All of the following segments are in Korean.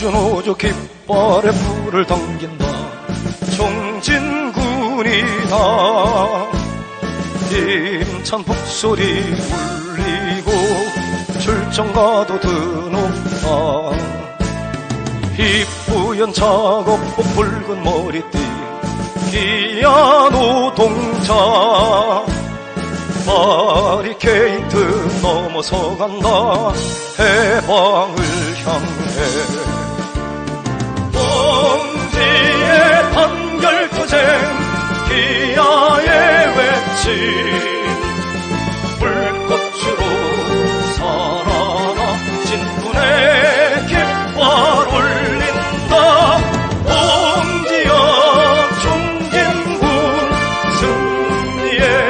우주노조 깃발에 불을 당긴다. 종진군이다. 힘찬 북소리 울리고 출정가도 드높다. 희뿌연 작업복 붉은 머리띠 기아 노동자. 바리케이트 넘어서 간다. 해방을 향해 yeah.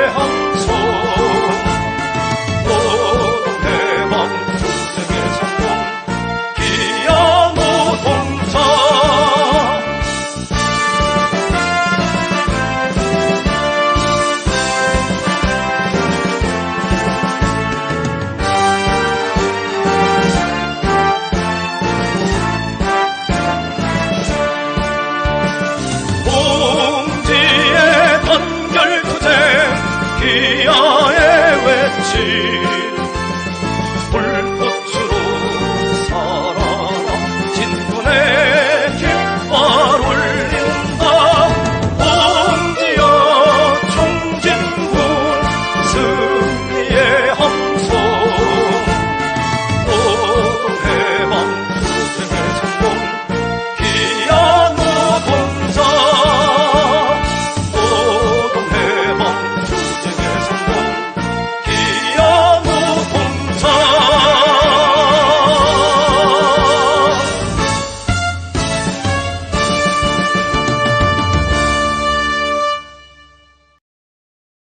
see.